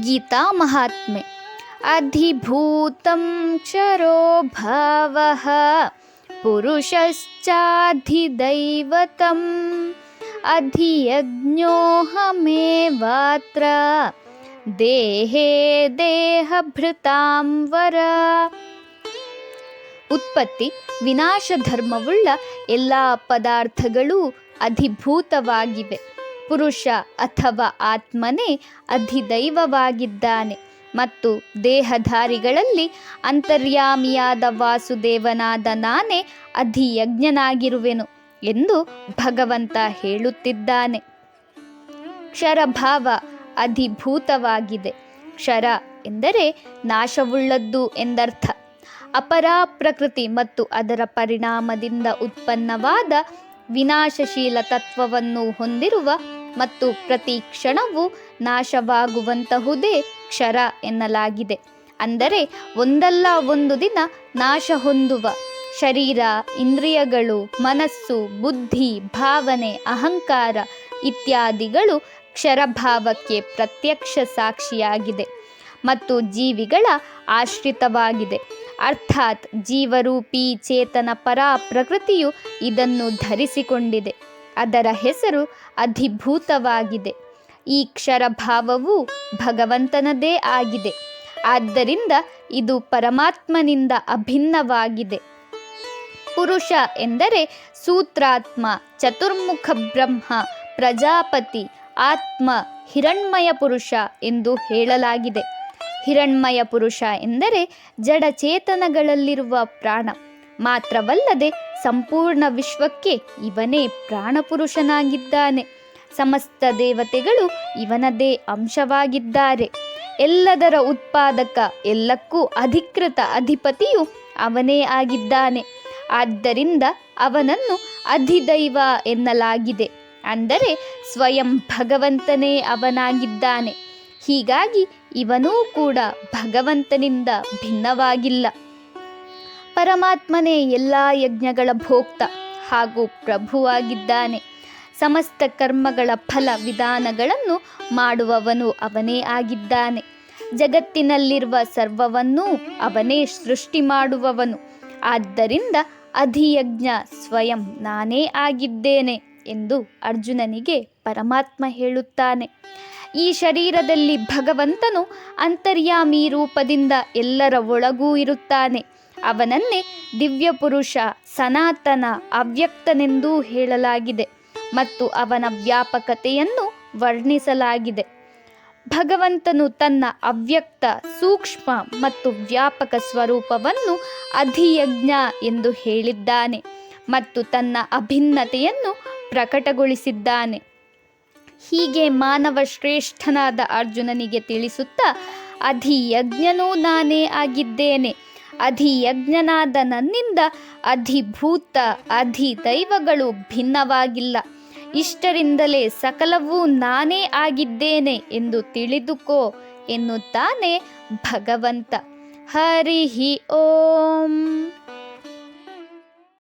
ಗೀತಾ ಮಹಾತ್ಮೆ. ಅಧಿಭೂತಂ ಚರೋ ಭಾವ ಪುರುಷಶ್ಚಾಧಿದೈವತಂ ಅಧಿಯಜ್ಞೋಹಮೇವಾತ್ರ ದೇಹೇ ದೇಹಭೃತಾಂ ವರ ಉತ್ಪತ್ತಿ ವಿನಾಶ ಧರ್ಮವುಳ್ಳ ಎಲ್ಲ ಪದಾರ್ಥಗಳೂ ಅಧಿಭೂತವಾಗಿವೆ. ಪುರುಷ ಅಥವಾ ಆತ್ಮನೇ ಅಧಿದೈವವಾಗಿದ್ದಾನೆ ಮತ್ತು ದೇಹಧಾರಿಗಳಲ್ಲಿ ಅಂತರ್ಯಾಮಿಯಾದ ವಾಸುದೇವನಾದ ನಾನೇ ಅಧಿಯಜ್ಞನಾಗಿರುವೆನು ಎಂದು ಭಗವಂತ ಹೇಳುತ್ತಿದ್ದಾನೆ. ಕ್ಷರಭಾವ ಅಧಿಭೂತವಾಗಿದೆ. ಕ್ಷರ ಎಂದರೆ ನಾಶವುಳ್ಳದ್ದು ಎಂದರ್ಥ. ಅಪರಾ ಪ್ರಕೃತಿ ಮತ್ತು ಅದರ ಪರಿಣಾಮದಿಂದ ಉತ್ಪನ್ನವಾದ ವಿನಾಶಶೀಲ ತತ್ವವನ್ನು ಹೊಂದಿರುವ ಮತ್ತು ಪ್ರತಿ ಕ್ಷಣವೂ ನಾಶವಾಗುವಂತಹುದೇ ಕ್ಷರ ಎನ್ನಲಾಗಿದೆ. ಅಂದರೆ ಒಂದಲ್ಲ ಒಂದು ದಿನ ನಾಶ ಹೊಂದುವ. ಶರೀರ, ಇಂದ್ರಿಯಗಳು, ಮನಸ್ಸು, ಬುದ್ಧಿ, ಭಾವನೆ, ಅಹಂಕಾರ ಇತ್ಯಾದಿಗಳು ಕ್ಷರಭಾವಕ್ಕೆ ಪ್ರತ್ಯಕ್ಷ ಸಾಕ್ಷಿಯಾಗಿದೆ ಮತ್ತು ಜೀವಿಗಳ ಆಶ್ರಿತವಾಗಿದೆ. ಅರ್ಥಾತ್ ಜೀವರೂಪಿ ಚೇತನ ಪರಾ ಪ್ರಕೃತಿಯು ಇದನ್ನು ಧರಿಸಿಕೊಂಡಿದೆ. ಅದರ ಹೆಸರು ಅಧಿಭೂತವಾಗಿದೆ. ಈ ಕ್ಷರಭಾವವು ಭಗವಂತನದೇ ಆಗಿದೆ. ಆದ್ದರಿಂದ ಇದು ಪರಮಾತ್ಮನಿಂದ ಅಭಿನ್ನವಾಗಿದೆ. ಪುರುಷ ಎಂದರೆ ಸೂತ್ರಾತ್ಮ, ಚತುರ್ಮುಖ ಬ್ರಹ್ಮ, ಪ್ರಜಾಪತಿ, ಆತ್ಮ, ಹಿರಣ್ಮಯ ಪುರುಷ ಎಂದು ಹೇಳಲಾಗಿದೆ. ಹಿರಣ್ಮಯ ಪುರುಷ ಎಂದರೆ ಜಡಚೇತನಗಳಲ್ಲಿರುವ ಪ್ರಾಣ. ಮಾತ್ರವಲ್ಲದೆ ಸಂಪೂರ್ಣ ವಿಶ್ವಕ್ಕೆ ಇವನೇ ಪ್ರಾಣಪುರುಷನಾಗಿದ್ದಾನೆ. ಸಮಸ್ತ ದೇವತೆಗಳು ಇವನದೇ ಅಂಶವಾಗಿದ್ದಾರೆ. ಎಲ್ಲದರ ಉತ್ಪಾದಕ, ಎಲ್ಲಕ್ಕೂ ಅಧಿಕೃತ ಅಧಿಪತಿಯು ಅವನೇ ಆಗಿದ್ದಾನೆ. ಆದ್ದರಿಂದ ಅವನನ್ನು ಅಧಿದೈವ ಎನ್ನಲಾಗಿದೆ. ಅಂದರೆ ಸ್ವಯಂ ಭಗವಂತನೇ ಅವನಾಗಿದ್ದಾನೆ. ಹೀಗಾಗಿ ಇವನೂ ಕೂಡ ಭಗವಂತನಿಂದ ಭಿನ್ನವಾಗಿಲ್ಲ. ಪರಮಾತ್ಮನೇ ಎಲ್ಲ ಯಜ್ಞಗಳ ಭೋಕ್ತ ಹಾಗೂ ಪ್ರಭುವಾಗಿದ್ದಾನೆ. ಸಮಸ್ತ ಕರ್ಮಗಳ ಫಲ ವಿಧಾನಗಳನ್ನು ಮಾಡುವವನು ಅವನೇ ಆಗಿದ್ದಾನೆ. ಜಗತ್ತಿನಲ್ಲಿರುವ ಸರ್ವವನ್ನೂ ಅವನೇ ಸೃಷ್ಟಿ ಮಾಡುವವನು. ಆದ್ದರಿಂದ ಅಧಿಯಜ್ಞ ಸ್ವಯಂ ನಾನೇ ಆಗಿದ್ದೇನೆ ಎಂದು ಅರ್ಜುನನಿಗೆ ಪರಮಾತ್ಮ ಹೇಳುತ್ತಾನೆ. ಈ ಶರೀರದಲ್ಲಿ ಭಗವಂತನು ಅಂತರ್ಯಾಮಿ ರೂಪದಿಂದ ಎಲ್ಲರ ಒಳಗೂ ಇರುತ್ತಾನೆ. ಅವನನ್ನೇ ದಿವ್ಯ ಪುರುಷ ಸನಾತನ, ಅವ್ಯಕ್ತನೆಂದೂ ಹೇಳಲಾಗಿದೆ ಮತ್ತು ಅವನ ವ್ಯಾಪಕತೆಯನ್ನು ವರ್ಣಿಸಲಾಗಿದೆ. ಭಗವಂತನು ತನ್ನ ಅವ್ಯಕ್ತ, ಸೂಕ್ಷ್ಮ ಮತ್ತು ವ್ಯಾಪಕ ಸ್ವರೂಪವನ್ನು ಅಧಿಯಜ್ಞ ಎಂದು ಹೇಳಿದ್ದಾನೆ ಮತ್ತು ತನ್ನ ಅಭಿನ್ನತೆಯನ್ನು ಪ್ರಕಟಗೊಳಿಸಿದ್ದಾನೆ. ಹೀಗೆ ಮಾನವ ಶ್ರೇಷ್ಠನಾದ ಅರ್ಜುನನಿಗೆ ತಿಳಿಸುತ್ತಾ ಅಧಿಯಜ್ಞನೂ ನಾನೇ ಆಗಿದ್ದೇನೆ. ಅಧಿಯಜ್ಞನಾದ ನನ್ನಿಂದ ಅಧಿಭೂತ ಅಧಿದೈವಗಳು ಭಿನ್ನವಾಗಿಲ್ಲ. ಇಷ್ಟರಿಂದಲೇ ಸಕಲವೂ ನಾನೇ ಆಗಿದ್ದೇನೆ ಎಂದು ತಿಳಿದುಕೋ ಎನ್ನುತ್ತಾನೆ ಭಗವಂತ. ಹರಿ ಓಂ.